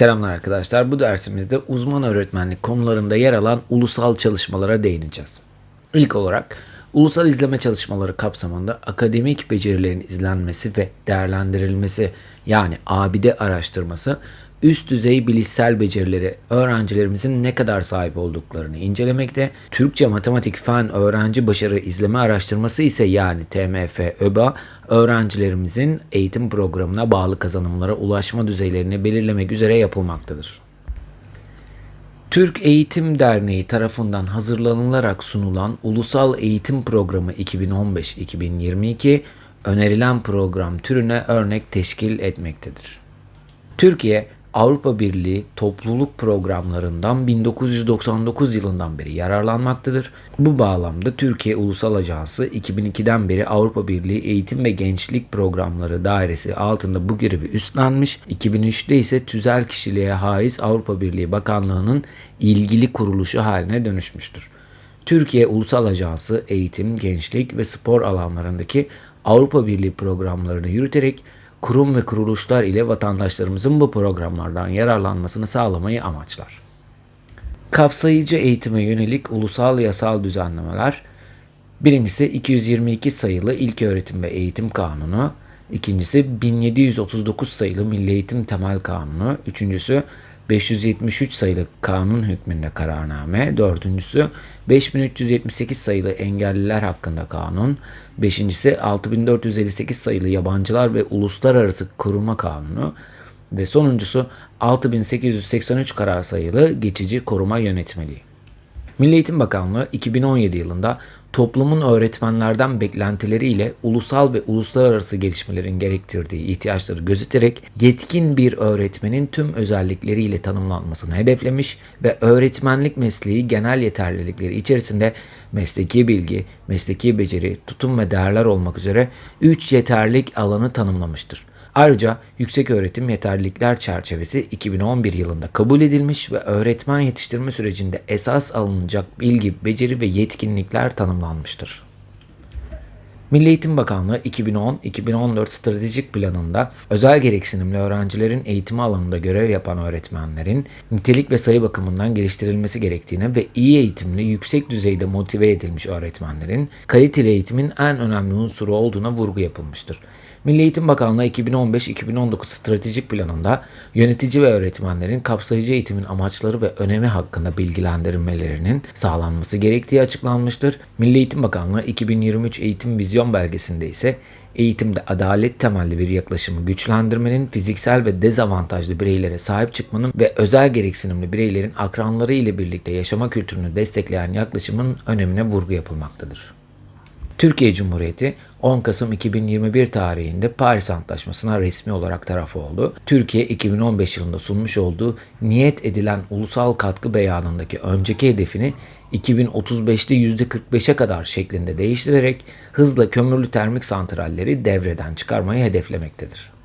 Selamlar arkadaşlar. Bu dersimizde uzman öğretmenlik konularında yer alan ulusal çalışmalara değineceğiz. İlk olarak ulusal izleme çalışmaları kapsamında akademik becerilerin izlenmesi ve değerlendirilmesi yani ABİDE araştırması üst düzey bilişsel becerileri öğrencilerimizin ne kadar sahip olduklarını incelemekte. Türkçe Matematik Fen Öğrenci Başarı İzleme Araştırması ise yani TMF ÖBA öğrencilerimizin eğitim programına bağlı kazanımlara ulaşma düzeylerini belirlemek üzere yapılmaktadır. Türk Eğitim Derneği tarafından hazırlanılarak sunulan Ulusal Eğitim Programı 2015-2022 önerilen program türüne örnek teşkil etmektedir. Türkiye Avrupa Birliği topluluk programlarından 1999 yılından beri yararlanmaktadır. Bu bağlamda Türkiye Ulusal Ajansı 2002'den beri Avrupa Birliği Eğitim ve Gençlik Programları Dairesi altında bu görevi üstlenmiş. 2003'te ise tüzel kişiliğe haiz Avrupa Birliği Bakanlığı'nın ilgili kuruluşu haline dönüşmüştür. Türkiye Ulusal Ajansı eğitim, gençlik ve spor alanlarındaki Avrupa Birliği programlarını yürüterek kurum ve kuruluşlar ile vatandaşlarımızın bu programlardan yararlanmasını sağlamayı amaçlar. Kapsayıcı eğitime yönelik ulusal yasal düzenlemeler Birincisi 222 sayılı İlköğretim ve Eğitim Kanunu, ikincisi 1739 sayılı Milli Eğitim Temel Kanunu, üçüncüsü 573 sayılı kanun hükmünde kararname, dördüncüsü 5378 sayılı engelliler hakkında kanun, beşincisi 6458 sayılı yabancılar ve uluslararası koruma kanunu. Ve sonuncusu 6883 karar sayılı geçici koruma yönetmeliği. Milli Eğitim Bakanlığı 2017 yılında toplumun öğretmenlerden beklentileriyle ulusal ve uluslararası gelişmelerin gerektirdiği ihtiyaçları gözeterek yetkin bir öğretmenin tüm özellikleriyle tanımlanmasını hedeflemiş ve öğretmenlik mesleği genel yeterlilikleri içerisinde mesleki bilgi, mesleki beceri, tutum ve değerler olmak üzere 3 yeterlik alanı tanımlamıştır. Ayrıca yüksek öğretim yeterlilikler çerçevesi 2011 yılında kabul edilmiş ve öğretmen yetiştirme sürecinde esas alınacak bilgi, beceri ve yetkinlikler tanımlanmıştır. Milli Eğitim Bakanlığı 2010-2014 stratejik planında özel gereksinimli öğrencilerin eğitimi alanında görev yapan öğretmenlerin nitelik ve sayı bakımından geliştirilmesi gerektiğine ve iyi eğitimli, yüksek düzeyde motive edilmiş öğretmenlerin kaliteli eğitimin en önemli unsuru olduğuna vurgu yapılmıştır. Milli Eğitim Bakanlığı 2015-2019 stratejik planında yönetici ve öğretmenlerin kapsayıcı eğitimin amaçları ve önemi hakkında bilgilendirmelerinin sağlanması gerektiği açıklanmıştır. Milli Eğitim Bakanlığı 2023 Eğitim Vizyon Belgesi'nde ise eğitimde adalet temelli bir yaklaşımı güçlendirmenin, fiziksel ve dezavantajlı bireylere sahip çıkmanın ve özel gereksinimli bireylerin akranları ile birlikte yaşama kültürünü destekleyen yaklaşımın önemine vurgu yapılmaktadır. Türkiye Cumhuriyeti 10 Kasım 2021 tarihinde Paris Antlaşması'na resmi olarak taraf oldu. Türkiye 2015 yılında sunmuş olduğu niyet edilen ulusal katkı beyanındaki önceki hedefini 2035'te %45'e kadar şeklinde değiştirerek hızla kömürlü termik santralleri devreden çıkarmayı hedeflemektedir.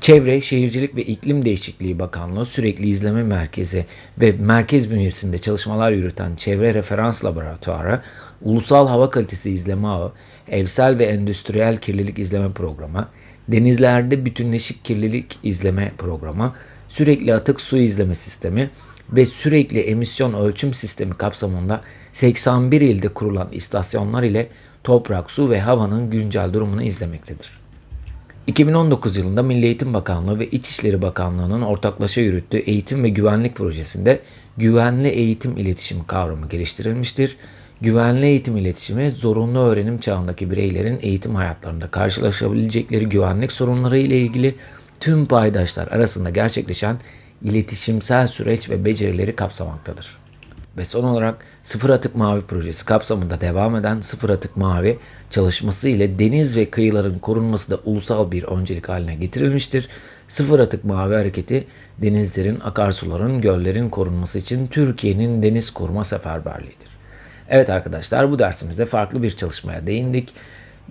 Çevre, Şehircilik ve İklim Değişikliği Bakanlığı Sürekli İzleme Merkezi ve merkez bünyesinde çalışmalar yürüten Çevre Referans Laboratuvarı, Ulusal Hava Kalitesi İzleme Ağı, Evsel ve Endüstriyel Kirlilik İzleme Programı, Denizlerde Bütünleşik Kirlilik İzleme Programı, Sürekli Atık Su İzleme Sistemi ve Sürekli Emisyon Ölçüm Sistemi kapsamında 81 ilde kurulan istasyonlar ile toprak, su ve havanın güncel durumunu izlemektedir. 2019 yılında Milli Eğitim Bakanlığı ve İçişleri Bakanlığı'nın ortaklaşa yürüttüğü eğitim ve güvenlik projesinde güvenli eğitim iletişimi kavramı geliştirilmiştir. Güvenli eğitim iletişimi zorunlu öğrenim çağındaki bireylerin eğitim hayatlarında karşılaşabilecekleri güvenlik sorunları ile ilgili tüm paydaşlar arasında gerçekleşen iletişimsel süreç ve becerileri kapsamaktadır. Ve son olarak Sıfır Atık Mavi projesi kapsamında devam eden Sıfır Atık Mavi çalışması ile deniz ve kıyıların korunması da ulusal bir öncelik haline getirilmiştir. Sıfır Atık Mavi hareketi denizlerin, akarsuların, göllerin korunması için Türkiye'nin deniz koruma seferberliğidir. Evet arkadaşlar bu dersimizde farklı bir çalışmaya değindik.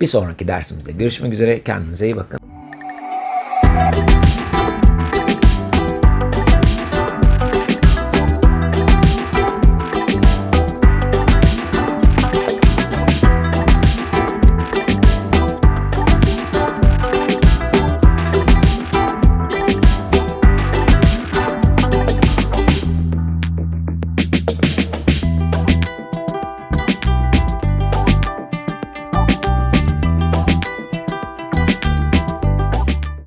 Bir sonraki dersimizde görüşmek üzere. Kendinize iyi bakın.